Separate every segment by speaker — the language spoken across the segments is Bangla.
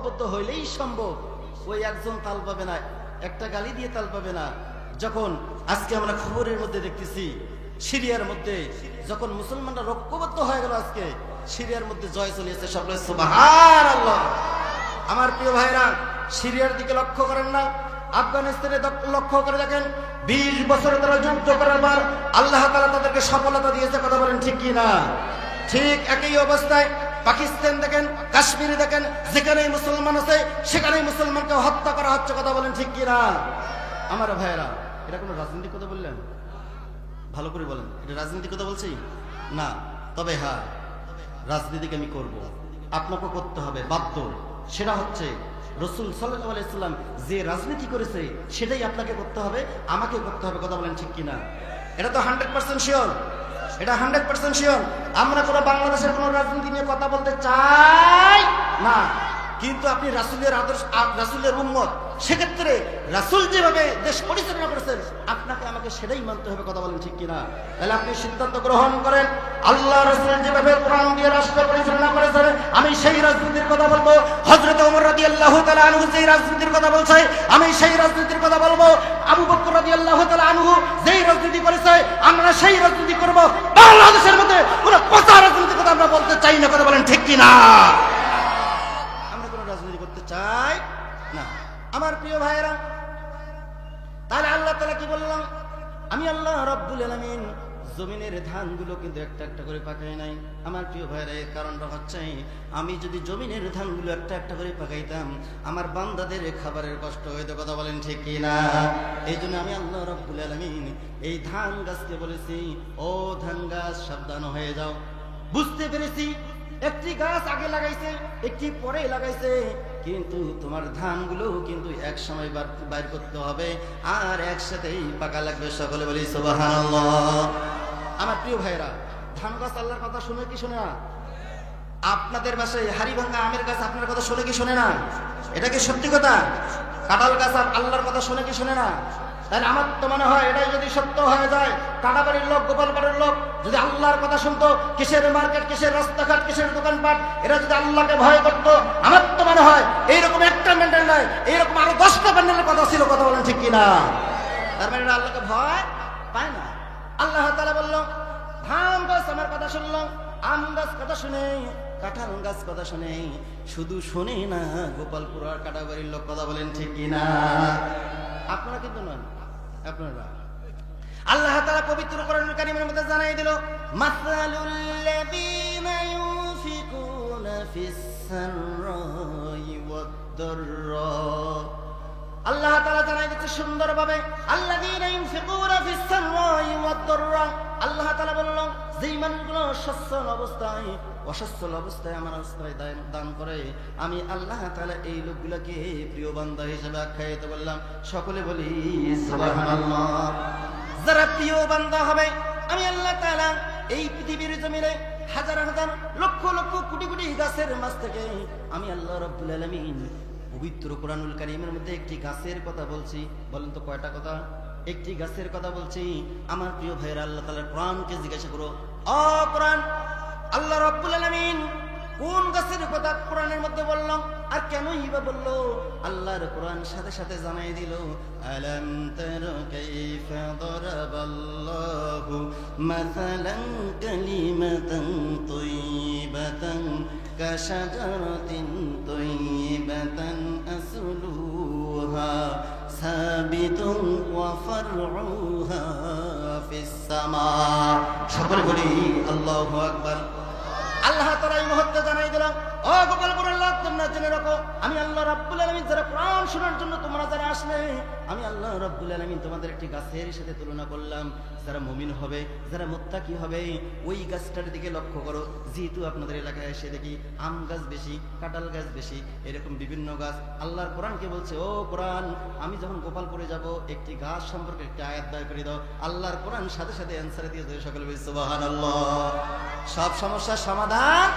Speaker 1: ঐক্যবদ্ধ হইলেই সম্ভব। ওই একজন তাল পাবে না, একটা গালি দিয়ে তাল পাবে না। যখন আজকে আমরা খবরের মধ্যে দেখতেছি, সিরিয়ার মধ্যে যখন মুসলমানরা ঐক্যবদ্ধ হয়ে গেল আজকে, সিরিয়ার মধ্যে জয় চলে এসেছে। সকলে আমার প্রিয় ভাইরা, সিরিয়ার দিকে লক্ষ্য করেন না। আফগানিস্তানে লক্ষ্য করে দেখেন, বিশ বছর তারা যুদ্ধ করার পর আল্লাহ তালা তাদেরকে সফলতা দিয়েছে, কথা বলেন ঠিক কি না ঠিক একই অবস্থায় পাকিস্তান দেখেন, কাশ্মীরে দেখেন, যেখানেই মুসলমান আছে, সেখানেই মুসলমানকে হত্যা করা হচ্ছে, কথা বলেন ঠিক কি না আমার ভাইয়েরা, এটা কোনো রাজনৈতিক কথা বললেন? ভালো করে বলেন, এটা রাজনীতির কথা বলছি? না, তবে হ্যাঁ রাজনীতিকে আমি করব। আপনাকে করতে হবে বাধ্য। সেটা হচ্ছে, রসুল সাল্লাম যে রাজনীতি করেছে, সেটাই আপনাকে করতে হবে আমাকে করতে হবে, কথা বলেন ঠিক কিনা? এটা তো হান্ড্রেড পার্সেন্ট শিওর এটা হান্ড্রেড পার্সেন্ট শিওর আমরা কোনো বাংলাদেশের কোনো রাজনীতি নিয়ে কথা বলতে চাই না। কিন্তু আপনি রাসুলের আদর্শ রাসুলের উন্মত সেক্ষেত্রে রাসুল যেভাবে দেশ পরিচালনা করেছেন, আপনাকে আমাকে সেটাই মানতে হবে কথা বলেন ঠিক কিনা? তাহলে আপনি সিদ্ধান্ত গ্রহণ করেন, আল্লাহ রসুল যেভাবে কোরআন দিয়ে রাষ্ট্র পরিচালনা করেছেন, আমি সেই রাজনীতির কথা বলব। হজরত ওমর রাদি আল্লাহ তালা আনহু যেই রাজনীতির কথা বলছে, আমি সেই রাজনীতির কথা বলব। আবু বকর রাদি আল্লাহ তালা আনহু যেই রাজনীতি করেছে, আমরা সেই রাজনীতি করব। বাংলাদেশের মধ্যে কোনো পচা রাজনীতির কথা আমরা বলতে চাই না, কথা বলেন ঠিক কিনা? আমরা কোনো রাজনীতি করতে চাই আমার প্রিয় ভাইয়েরা, তাহলে আল্লাহ তালা কি বললাম? আমি আল্লাহ রব্বুল আলমিন জমিনের ধানগুলো কিন্তু একটা একটা করে পাকাই নাই। আমার প্রিয় ভাইরা এর কারণটা হচ্ছে আমি যদি জমিনের ধানগুলো একটা একটা করে পাকাইতাম, আমার বান্দাদের খাবারের কষ্ট হইতো, কথা বলেন ঠিক না? এই জন্য আমি আল্লাহ রব্বুল আলমিন এই ধান গাছকে বলেছি, ও ধান গাছ, সাবধান হয়ে যাও। বুঝতে পেরেছি, একটি গাছ আগে লাগাইছে, একটি পরে লাগাইছে কিন্তু তোমার ধানগুলো কিন্তু এক সময় বাইর করতে হবে, আর একসাথেই পাকা লাগবে। সকলে বলি আমার প্রিয় ভাইরা ধান গাছ আল্লাহর কথা শুনে কি শুনে না? আপনাদের বাসায় হারিভঙ্গা আমের গাছ আপনার কথা শুনে কি শুনে না? এটা কি সত্যি কথা? কাঁঠাল গাছ আল্লাহর কথা শুনে কি শুনে না? তাহলে আমার তো মনে হয় এটাই যদি সত্য হয়ে যায়, কাটাবাড়ির লোক, গোপালপাড়ের লোক, যদি আল্লাহর কথা শুনতো, কিসের মার্কেট, কিসের রাস্তাঘাট, কিসের দোকানপাট, এরা যদি আল্লাহকে ভয় করতো, আমার তো মনে হয় এইরকম একটা প্যান্ডেল নয়, এইরকম আরও দশটা প্যান্ডেলের কথা ছিল, কথা বলেন ঠিক কিনা? তার মানে এরা আল্লাহকে ভয় পায় না। আল্লাহ তালা বলল ধান গাছ আমার কথা শুনলো, আম গাছ কথা শুনে, কাঁঠাল গাছ কথা শুনে, শুধু শুনে না গোপালপুর আর কাটাবাড়ির লোক কথা বলেন ঠিক কিনা? আপনারা কিন্তু নন। আপনারা। আল্লাহ তাআলা পবিত্র কোরআনুল কারীমের মধ্যে জানাই দিল, মাসালুল লাযীনা ইউনফিকুনা ফিস সাররাই ওয়াদ দাররা আল্লাহ তাআলা জানাই দিচ্ছে সুন্দরভাবে দাররা আল্লাহ তাআলা বলল, যেই মানুষগুলো সচ্ছল অবস্থায়, অসচ্ছল অবস্থায় আমার দান- করে, আমি আল্লাহ তাআলা এই লোকগুলোকে প্রিয় বান্দা হিসেবে আখ্যায়িত করলাম। সকলে বলি যারা প্রিয় বান্দা হবে, আমি আল্লাহ তাআলা এই পৃথিবীর জমিনে হাজার হাজার লক্ষ লক্ষ কোটি কোটি গাছের মাছ থেকে আমি আল্লাহ রাব্বুল আলামিন পবিত্র কোরআনুল কারীমের মধ্যে একটি গাছের কথা বলছি। বলেন তো কয়টা কথা? একটি গাছের কথা বলছি, আমার প্রিয় ভাইয়ের, আল্লাহ তাআলার কোরআনকে জিজ্ঞাসা করো, অ কোরআন, আল্লাহ রাব্বুল আলামিন কোন গাছের কথা কোরআনের মধ্যে বললাম আর কেনই বা বলল? আল্লাহর কোরআন সাথে সাথে জানাই দিল, আলম কাইফা দরাবাল্লাহু মাসালান কালিমাতান কাশাজারাতিন তাইয়িবাতান আসলুহা সাবিতুন ওয়া ফারউহা ফিস সামা। সকলে বলি, আল্লাহু আল্লাহ তারা এই মুহূর্তে জানাই দিলাম আমি গাছ বেশি গাছ বেশি, এরকম বিভিন্ন গাছ। আল্লাহর কোরআনকে বলছে, ও কোরআন, আমি যখন গোপালপুরে যাব, একটি গাছ সম্পর্কে একটি আয়াত দায় করে দাও। আল্লাহর কোরআন সাথে সাথে অ্যান্সার দিয়ে সকলে সব সমস্যার সমাধান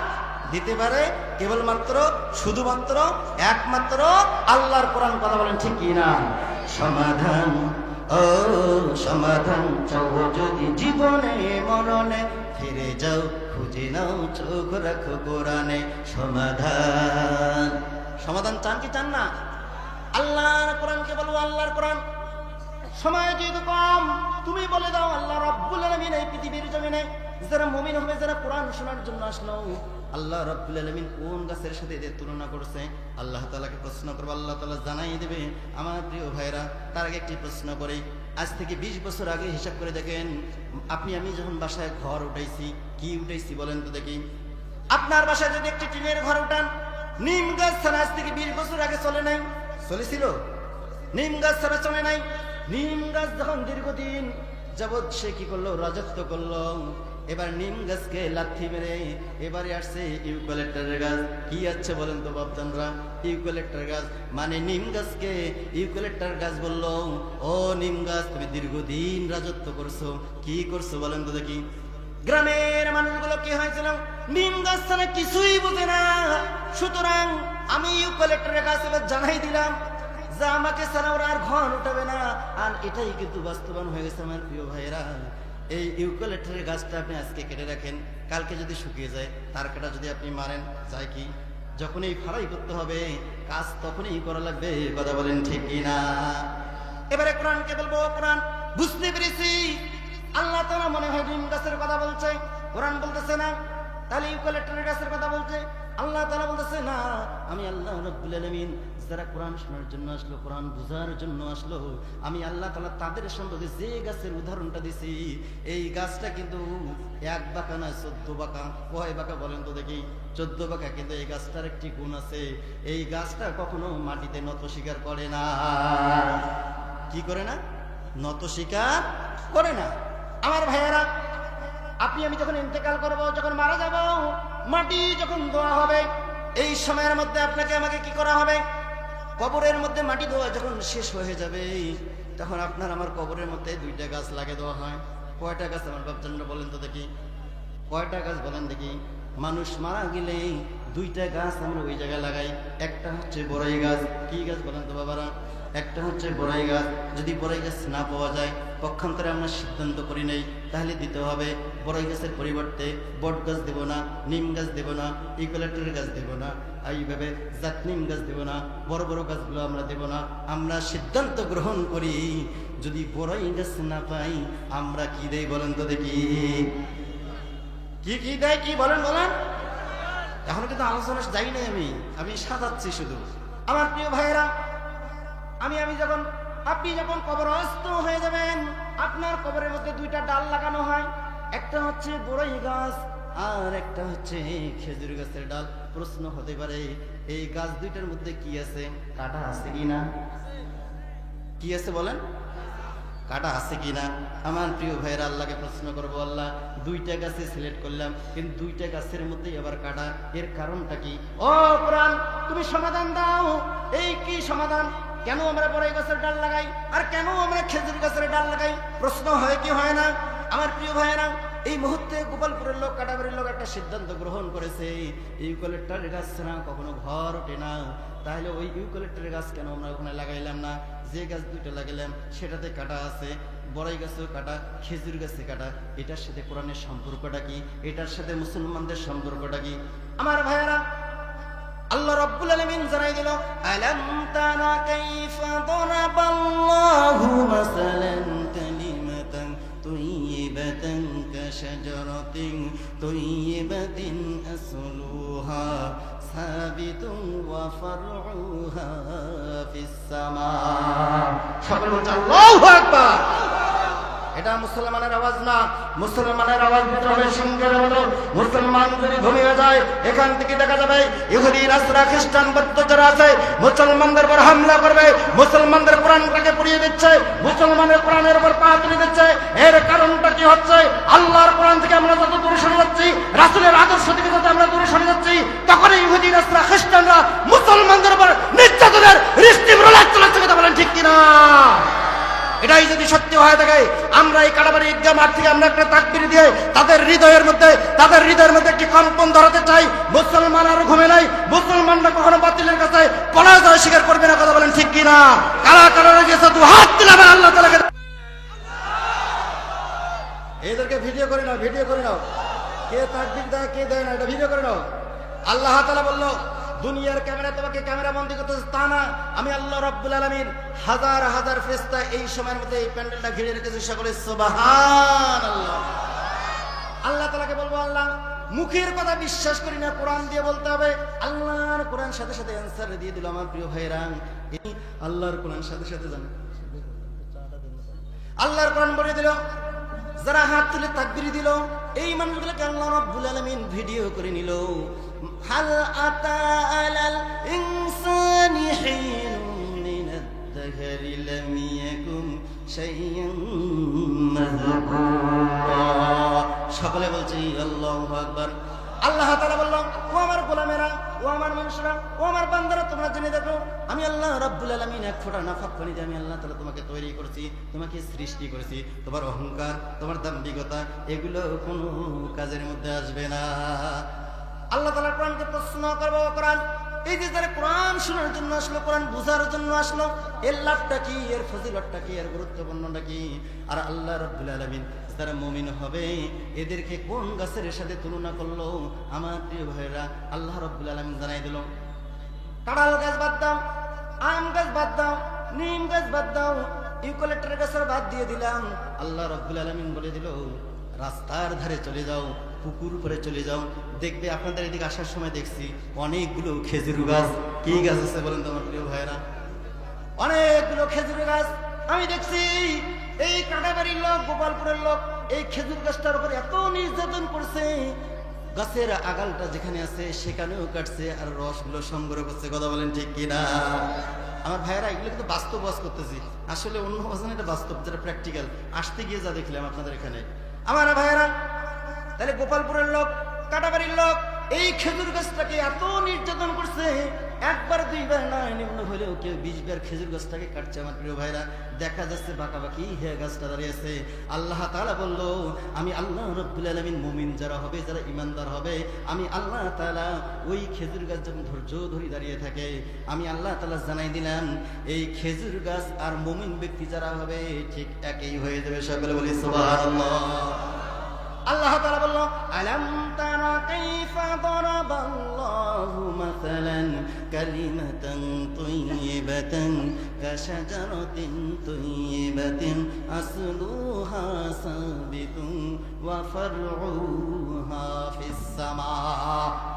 Speaker 1: দিতে পারে কেবলমাত্র, শুধুমাত্র, একমাত্র আল্লাহর কোরআন কথা বলেন ঠিক কি না? সমাধান, ও সমাধান চাও যদি জীবনে, মরণে, ফিরে যাও, খুঁজে নাও, চোখ রাখো কোরআনে সমাধান। সমাধান চান কি চান না? আল্লাহর কোরআনকে বলব আল্লাহর কোরআন। সময় যেহেতু কম, তুমি বলে দাও, আল্লাহ রব্বুল আলমিন এই পৃথিবীর জমিনে যারা মুমিন হবে, যারা কোরআন শোনার জন্য আসলো আল্লাহ রব্বুল আলমিন কোন গাছের সাথে এদের তুলনা করছে? আল্লাহ তালাকে প্রশ্ন করব, আল্লাহ তালা জানাই দেবে। আমার প্রিয় ভাইরা তার আগে একটি প্রশ্ন করে। আজ থেকে বিশ বছর আগে হিসাব করে দেখেন, আপনি, আমি যখন বাসায় ঘর উঠাইছি, কি উঠাইছি বলেন তো দেখি। আপনার বাসায় যদি একটি টিনের ঘর উঠান, নিম গাছ ছাড়া আজ থেকে বিশ বছর আগে চলে নাই, চলেছিল? নিম গাছ ছাড়া চলে নাই। নিম গাছ যখন দীর্ঘদিন যাবৎ সে কি করল? রাজত্ব করল। এবার নিম গাছকে লাথি মেরে এবারে আসছে ইউক্যালেক্টারের গাছ। কি আছে বলেন তো বাপদানরা ইউক্যালেক্টার গাছ। মানে নিম গাছকে ইউক্যালেক্টার গাছ বলল। ও নিম গাছ, তুমি দীর্ঘদিন রাজত্ব করছ। কি করছ বলেন তো দেখি। গ্রামের মানুষগুলো কি হয়েছিল? নিম গাছ ছাড়া কিছুই বোঝে না। সুতরাং আমি ইউক্যালেক্টারের গাছ এবার জানাই দিলাম যা আমাকে ছাড়া ওরা আর ঘন উঠাবে না। আর এটাই কিন্তু বাস্তবায়ন হয়ে গেছে আমার প্রিয় ভাইয়েরা। এই ইউক্যালেক্টারের গাছটা আপনি আজকে কেটে রাখেন কালকে যদি শুকিয়ে যায়, তার কাটা যদি আপনি মারেন, যায় কি? যখনই ফাড়াই করতে হবে কাজ তখনই করা লাগবে কথা বলেন ঠিক না এবারে কোরআনকে বলব, কোরআন, বুঝতে পেরেছি? আল্লাহ তারা মনে হয় নিম গাছের কথা বলছে, কোরআন বলতেছে না, তাহলে ইউক্যালেক্টারের গাছের কথা বলছে, আল্লাহ তারা বলতেছে না, আমি আল্লাহ রব্বুল আলমিন যারা কোরআন শোনার জন্য আসলো, কোরআন বুঝার জন্য আসলো। আমি আল্লাহ তালা তাদের সম্পর্কে যে গাছের উদাহরণটা দিছি, এই গাছটা কিন্তু এক বাঁকা নয়, চোদ্দ বাঁকা। কয় বাঁকা বলেন তো দেখি? চোদ্দ বাঁকা, কিন্তু এই গাছটার একটি গুণ আছে। এই গাছটা কখনো মাটিতে নত স্বীকার করে না। কি করে না? নত স্বীকার করে না। আমার ভাইয়েরা, আপনি, আমি যখন ইন্তেকাল করব, যখন মারা যাব, মাটি যখন দোয়া হবে, এই সময়ের মধ্যে আপনাকে আমাকে কি করা হবে? কবরের মধ্যে মাটি ধোয়া যখন শেষ হয়ে যাবে, তখন আপনার আমার কবরের মধ্যে দুইটা গাছ লাগিয়ে দেওয়া হয়। কয়টা গাছ? আমার বাপচন্দ্র বলেন তো দেখি। কয়টা গাছ বলেন দেখি? মানুষ মারা গেলে দুইটা গাছ আমরা ওই জায়গায় লাগাই। একটা হচ্ছে বড়াই গাছ। কি গাছ বলেন তো বাবারা? একটা হচ্ছে বড়াই গাছ। যদি বড়াই গাছ না পাওয়া যায়, পক্ষান্তরে আমরা সিদ্ধান্ত করি নেই। তাহলে দিতে হবে, বড়াই গাছের পরিবর্তে বট গাছ দেব না, নিম গাছ দেব না ইকোলেক্টরের গাছ দেব না এইভাবে জাত নিম গাছ দেব না, বড় বড় গাছগুলো আমরা দেব না। আমরা সিদ্ধান্ত গ্রহণ করি, যদি বড়াই গাছ না পাই, আমরা কি দেই বলেন তো দেখি। কি কি দেয়, কি বলেন বলেন। এখন কিন্তু আলোচনা যাই নাই আমি আমি সাজাচ্ছি শুধু। আমার প্রিয় ভাইয়েরা আমি আমি যখন, আপনি যখন কবরস্থ হয়ে যাবেন, আপনার কবরের মধ্যে দুইটা ডাল লাগানো হয়। একটা হচ্ছে বড়ই গাছ, আর একটা হচ্ছে খেজুর গাছের ডাল। প্রশ্ন হতে পারে, এই গাছ দুইটার মধ্যে কি আছে? কাটা আছে কি না? কি আছে বলেন? কাটা আছে কিনা আমার প্রিয় ভাইয়ের, আল্লাহকে প্রশ্ন করব, আল্লাহ, দুইটা গাছে সিলেক্ট করলাম, কিন্তু দুইটা গাছের মধ্যেই আবার কাটা। এর কারণটা কি? ও কোরআন, তুমি সমাধান দাও। এই কি সমাধান? কেন আমরা বড়াই গাছের ডাল লাগাই? আর কেন আমরা খেজুর গাছের ডাল লাগাই? প্রশ্ন হয় কি হয় না? আমার প্রিয় ভাইয়েরা, এই মুহূর্তে গোপালপুরের লোক, কাটাবাড়ির লোক একটা সিদ্ধান্ত গ্রহণ করেছে। ইউকলেক্টারের গাছ ছাড়া কখনো ঘর ওঠে না। তাহলে ওই ইউকলেক্টারের গাছ কেন আমরা ওখানে লাগাইলাম না? যে গাছ দুইটা লাগাইলাম, সেটাতে কাটা আছে। বড়াই গাছেও কাটা, খেজুর গাছে কাটা। এটার সাথে কোরআনের সম্পর্কটা কি? এটার সাথে মুসলমানদের সম্পর্কটা কি? আমার ভাইয়েরা আল্লাহ রব্বুল আলামিন জানাই দিল, আলাম তারা কাইফা দরাবাল্লাহু মাসালান কালিমাতান তাইয়িবাতান কাশাজারাতিন তাইয়িবাতিন আসলুহা সাবিতুন ওয়া ফারউহা ফিস সামা সকল আল্লাহু আকবার! এটা মুসলমানের আওয়াজ না। মুসলমানের আওয়াজ বিদ্রোহের সঙ্গের মতো। মুসলমান যদি ঘুমিয়ে যায়, এখান থেকে দেখা যাবে ইহুদি, নাসরা, খ্রিস্টান, বৌদ্ধ যারা আছে, মুসলমানদের উপর হামলা করবে। মুসলমানদের কোরআনটাকে পুড়িয়ে দিচ্ছে। মুসলমানের কোরআনের উপর পা তুলে দিচ্ছে। এর কারণটা কি হচ্ছে? আল্লাহর কোরআন থেকে আমরা যত দূরে সরে যাচ্ছি, রাসুলের আদর্শ থেকে যত আমরা দূরে সরে যাচ্ছি তখন ইহুদি, নাসরা, খ্রিস্টানরা মুসলমানদের উপর নির্যাতনের রিস্টিম রোলার চালাচ্ছে কথা বলেন ঠিক কিনা? এটাই যদি সত্যি হয়ে থাকে, আমরা এই কাটাবাড়ি ঈদগাহ মাঠ থেকে আমরা একটা তাকবির দিয়ে তাদের হৃদয়ের মধ্যে, তাদের হৃদয়ের মধ্যে একটি কম্পন ধরাতে চাই। মুসলমান আর ঘুমে নাই, মুসলমানরা কখনো বাতিলের কাছে পরাজয় স্বীকার করবে না, কথা বলেন ঠিক কিনা? কারা কারা গেছে দু হাত দিলাম আল্লাহ তালাকে এদেরকে ভিডিও করে নাও ভিডিও করে নাও। কে তাকবির দেয়, কে দেয় না, এটা ভিডিও করে নাও। আল্লাহ তালা বলল দুনিয়ার ক্যামেরা তোমাকে ক্যামেরা বন্দি করতেছে তা না। আমি আল্লাহ রাব্বুল আলামিন হাজার হাজার ফেরেশতা এই সময়ের মধ্যে এই প্যান্ডেলটা ঘিরে রেখেছে, সকলে সুবহানাল্লাহ। আল্লাহ তালাকে বলব, আল্লাহ, মুখের কথা বিশ্বাস করি না, কোরআন দিয়ে বলতে হবে। আল্লাহর কোরআন সাথে সাথে অ্যান্সার দিয়ে দিল আমার প্রিয় ভাইরা আল্লাহর কোরআন সাথে সাথে জানে। আল্লাহর কোরআন বলে দিল যারা হাত তুলে তাকবির দিল, এই মানুষগুলোকে আল্লাহ রাব্বুল আলামিন ভিডিও করে নিল। হাল আতা আলাল ইনসানি হিনুম মিনাদ দাহরি লাম ইয়াকুম শাইয়ান সকলে বলছে, আল্লাহু আকবার। আল্লাহ তাআলা বলল, ও আমার গোলামেরা ও আমার মানুষরা, ও আমার বান্দারা, তোমরা জেনে দেখো, আমি আল্লাহ রাব্বুল আলামিন এক ফোঁটা নাফাক দিয়ে আমি আল্লাহ তালা তোমাকে তৈরি করছি, তোমাকে সৃষ্টি করেছি। তোমার অহংকার, তোমার দাম্ভিকতা, এগুলো কোনো কাজের মধ্যে আসবে না। আল্লাহ তাআলা কোরআনকে প্রশ্ন করব, কোরআন, এই যে যারা কোরআন শোনার জন্য আসলো, কোরআন বুঝার জন্য আসলো, এর লাভটা কি, এর ফজিলতটা কি, এর গুরুত্বপূর্ণটা কি? আর আল্লাহ রাব্বুল আলামিন যারা মুমিন হবে, এদেরকে কোন গাছের সাথে তুলনা করল? আমার প্রিয় ভাইরা আল্লাহ রাব্বুল আলামিন জানাই দিল কাঁড়াল গাছ বাদ দাও, আম গাছ বাদ দাও, নিম গাছ বাদ দাও ইউকোলেক্টর গাছের বাদ দিয়ে দিলাম। আল্লাহ রব্বুল আলমিন বলে দিল, রাস্তার ধারে চলে যাও, পুকুর উপরে চলে যাও। দেখবে আপনাদের এদিকে আসার সময় দেখছি অনেকগুলো খেজুর গাছ। কি গাছ আছে বলেন তোমার প্রিয় ভাইয়েরা? অনেকগুলো খেজুর গাছ আমি দেখছি। এই কাটাবাড়ির লোক, গোপালপুরের লোক, এই খেজুর গাছটার উপর এত নির্যাতন করছে। গাছের আগালটা যেখানে আছে, সেখানেও কাটছে আর রসগুলো সংগ্রহ করছে। কথা বলেন ঠিক কিনা? আমার ভাইয়েরা, এগুলো কিন্তু বাস্তব বাস করতেছি। আসলে অন্য ভাষা এটা বাস্তব, যেটা প্র্যাকটিক্যাল আসতে গিয়ে যা দেখলাম আপনাদের এখানে। আমার ভাইয়েরা, তাহলে গোপালপুরের লোক, কাটাবাড়ির লোক এই খেজুর গাছটাকে এত নির্যাতন করছে, একবার দুইবার নয় নিম্ন হলেও কেউ বিশ বার খেজুর গাছটাকে কাটছে আমার প্রিয় ভাইরা। দেখা যাচ্ছে বাঁকাবাকি হয়ে গাছটা দাঁড়িয়েছে আল্লাহ তাআলা বলল, আমি আল্লাহ রব্বুল আলামিন মুমিন যারা হবে, যারা ইমানদার হবে, আমি আল্লাহ তালা ওই খেজুর গাছ যখন ধৈর্য ধরে দাঁড়িয়ে থাকে, আমি আল্লাহ তালা জানাই দিলাম, এই খেজুর গাছ আর মুমিন ব্যক্তি যারা হবে, ঠিক একই হয়ে যাবে। সকলে বলি, সুবহানাল্লাহ। আল্লাহ তাআলা বলল, আলাম তারা কাইফা দারাবাল্লাহু মাসালান কালিমাতান তাইয়িবাতান কাশাজারাতিন তাইয়িবাতিন আসলুহা সাবিতুন ওয়া ফারউহা ফিস সামা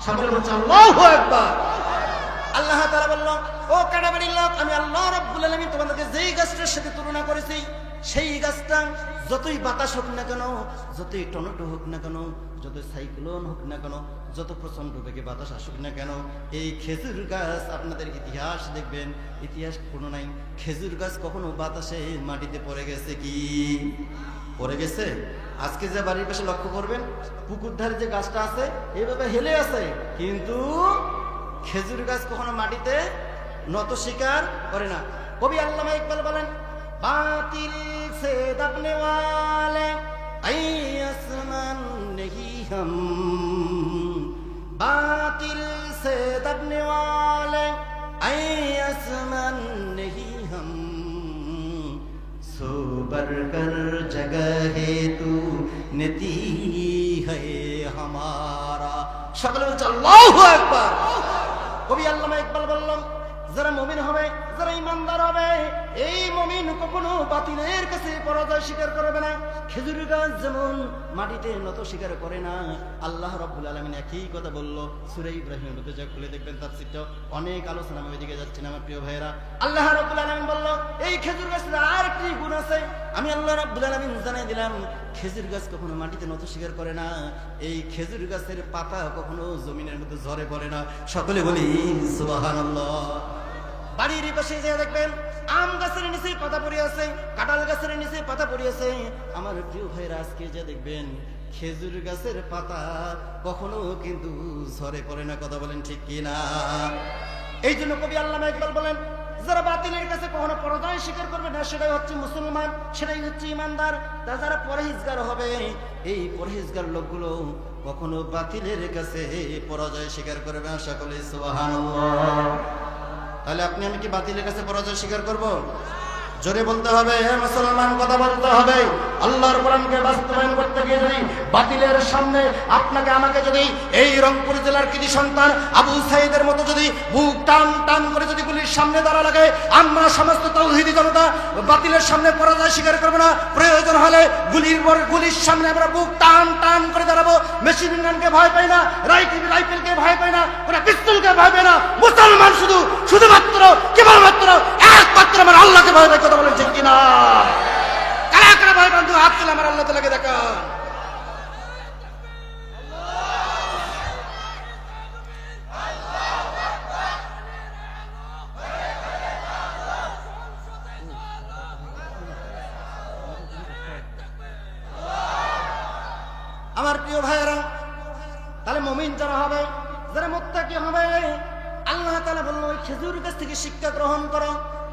Speaker 1: সকলে বলছে, আল্লাহু আকবার! আল্লাহ তাআলা বলল, ও কাটাবাড়ির লোক, আমি আল্লাহ রাব্বুল আলামিন তোমাদেরকে যেই গাছটার সাথে তুলনা করেছি সেই গাছটা যতই বাতাস হোক না কেন, যতই টমেটো হোক না কেন যত সাইক্লোন হোক না কেন, যত প্রচণ্ড বেগে বাতাস আসুক না কেন, এই খেজুর গাছ আপনাদের ইতিহাস দেখবেন। ইতিহাস কোনো নাই। খেজুর গাছ কখনো বাতাসে মাটিতে পড়ে গেছে কি? পড়ে গেছে? আজকে যে বাড়ির পাশে লক্ষ্য করবেন, পুকুর ধারে যে গাছটা আছে এইভাবে হেলে আছে। কিন্তু খেজুর গাছ কখনো মাটিতে নত শিকার করে না। কবি আল্লামা ইকবাল বলেন বাতিল সে দবনে वाले ऐ आसमान नहीं हम बातिल से दबने वाले ऐ आसमान नहीं हम सोबर कर जगह है तू नीति है हमारा সকলে বলছে আল্লাহু আকবার কবি আল্লামা ইকবাল বললাম যারা মমিন হবে যারা ইমানদার হবে, এই মমিন কখনো বাতিলের কাছে পরাজয় স্বীকার করবে না। খেজুর গাছ যেমন মাটিতে নত স্বীকার করে না, আল্লাহ রব্বুল আলমিন একই কথা বলল। সুরে ইব্রাহিম খুলে দেখবেন তার সিটটা অনেক আলোচনা আমি ওইদিকে যাচ্ছি না, আমার প্রিয় ভাইয়েরা। আল্লাহ রব্বুল আলমিন বলল, এই খেজুর গাছের আর একটি গুণ আছে। আমি আল্লাহ রব্বুল আলমিন জানাই দিলাম, খেজুর গাছ কখনো মাটিতে নত স্বীকার করে না। এই খেজুর গাছের পাতা কখনো জমিনের মধ্যে ঝরে পড়ে না। সকলে বলি, সুবহানাল্লাহ। বাড়ির পাশে যে দেখবেন, আম গাছের নিচে পাতা পড়ে আছে, কাঁঠাল গাছের নিচে পাতা পড়ে আছে। আমার প্রিয় ভাইরা, আজকে যে দেখবেন, খেজুর গাছের পাতা কখনো কিন্তু ঝরে পড়ে না, কথা বলেন ঠিক কিনা? এই জন্য কবি আল্লাহ ইকবাল বলেন, যারা বাতিলের কাছে কখনো পরাজয় স্বীকার করবে না, সেটাই হচ্ছে মুসলমান, সেটাই হচ্ছে ইমানদার। তা যারা পরহেজগার হবে, এই পরহেজগার লোকগুলো কখনো বাতিলের কাছে পরাজয় স্বীকার করবে না সকলে সুবহানাল্লাহ। তাহলে আপনি আমি কি বাতিলের কাছে পরাজয় স্বীকার করব? জোরে বলতে হবে, হে মুসলমান, কথা বলতে হবে। আল্লাহর কোরআনকে বাস্তবায়ন করতে গিয়ে যদি বাতিলের সামনে আপনাকে, আমাকে যদি এই রংপুর জেলার কৃতি সন্তান আবু সাইদের মতো যদি বুক টান টান করে যদি গুলির সামনে দাঁড়া লাগে, আমরা সমস্ত তৌহিদি জনতা বাতিলের সামনে পরাজয় স্বীকার করব না। প্রয়োজন হলে গুলির পর গুলির সামনে আমরা বুক টান টান করে দাঁড়াবো। মেশিন গানকে ভয় পাই না রাইফেল রাইফেলকে ভয় পাই না ওরা পিস্তলকে ভয় পায় না। মুসলমান শুধু, শুধুমাত্র, কেবলমাত্র একমাত্র আমার আল্লাহকে ভয় পাই কথা বলেন ঠিক কিনা? কারা কারা ভয় পান? হাত তুলে আমার আল্লাহ তালাকে দেখা আমার প্রিয় ভাইয়েরা, তাহলে মমিন যারা হবে, যারা মোত্তাকি হবে, আল্লাহ তাআলা বলল, ওই খেজুর গাছ থেকে শিক্ষা গ্রহণ করো।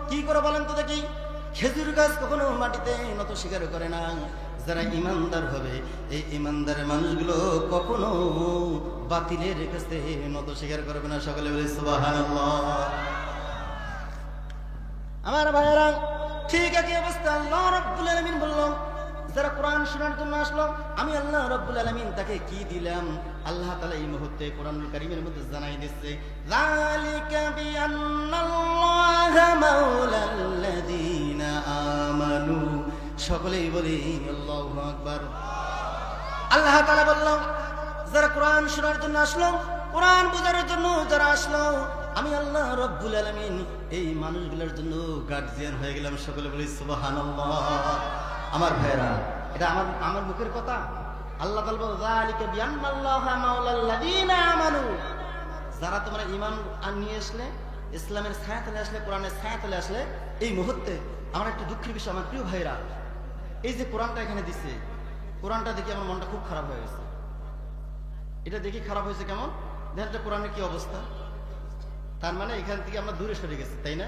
Speaker 1: কি করে বলেন তো দেখি? খেজুর গাছ কখনো মাটিতে নত স্বীকার করে না। যারা ইমানদার হবে, এই ইমানদার মানুষগুলো কখনো বাতিলের কাছে নত স্বীকার করবে না। সকলে বলে আমার ভাইয়েরা, ঠিক একই অবস্থা। আল্লাহ রব্বুল আলমিন বললাম যারা কোরআন শোনার জন্য আসলো, আমি আল্লাহ রব্বুল আলামিন তাকে কি দিলাম? আল্লাহ তালা এই মুহূর্তে কোরআনুল কারীমের মধ্যে জানাই দিচ্ছে সকলেই বলি, আল্লাহু আকবার। আল্লাহ তাআলা বললাম যারা কোরআন শোনার জন্য আসলো, কোরআন বোঝার জন্য যারা আসলো, আমি আল্লাহ রব্বুল আলামিন এই মানুষগুলোর জন্য গার্জিয়ান হয়ে গেলাম। সকলে বলি, সুবহানাল্লাহ। আমার ভাইরা এটা আমার আমার মুখের কথা। আল্লাহ যারা তোমরা আন, নিয়ে আসলে, ইসলামের ছায়াতলে আসলে, কোরআনের ছায়াতলে আসলে, এই মুহূর্তে আমার একটা দুঃখের বিষয়, আমার প্রিয় ভাইরা এই যে কোরআনটা এখানে দিছে, কোরআনটা দেখে আমার মনটা খুব খারাপ হয়ে গেছে। এটা দেখি খারাপ হয়েছে কেমন? দেখেন কোরআনের কি অবস্থা। তার মানে এখান থেকে আমরা দূরে সরে গেছি, তাই না?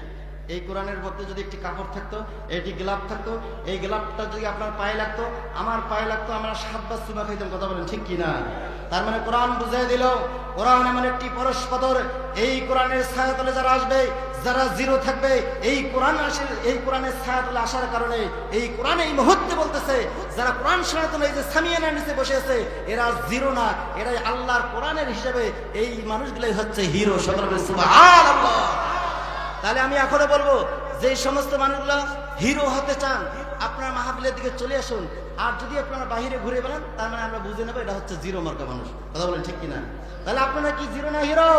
Speaker 1: এই কোরআনের মধ্যে যদি একটি কাপড় থাকতো, এটি গ্লাভ থাকতো, এই গ্লাভটা যদি আপনার পায়ে লাগতো, আমার পায়ে লাগতো, আমরা সাতবার চুমা খাইতাম, কথা বলেন ঠিক কিনা? তার মানে কোরআন বুঝিয়ে দিল, কোরআন এমন একটি পরস্পর এই কোরআনের ছায়াতলে যারা আসবে, যারা জিরো থাকবে, এই কোরআন আসে এই কোরআনের ছায়াতলে আসার কারণে, এই কোরআন এই মুহূর্তে বলতেছে, যারা কোরআন সনাতন এই যে সামিয়ানার নিচে বসে আছে, এরা জিরো না, এরাই আল্লাহর কোরআনের হিসাবে এই মানুষগুলোই হচ্ছে হিরো সকলের সুবহানাল্লাহ। তাহলে আমি এখনও বলব, যে সমস্ত মানুষগুলো হিরো হতে চান, আপনার মাহাবিলের দিকে চলে আসুন। আর যদি আপনারা বাহিরে ঘুরে বেড়ান, তার মানে আমরা বুঝে নেব এটা হচ্ছে জিরো মার্কা মানুষ। কথা বলেন ঠিক কিনা? তাহলে আপনারা কি জিরো না হিরো?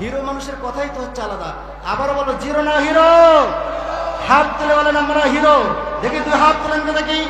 Speaker 1: হিরো মানুষের কথাই তো হচ্ছে আলাদা। আবারও বলো জিরো না হিরো! হাত তুলে বলেন, আমরা হিরো। দেখি তুই হাত তুলেন দেখি।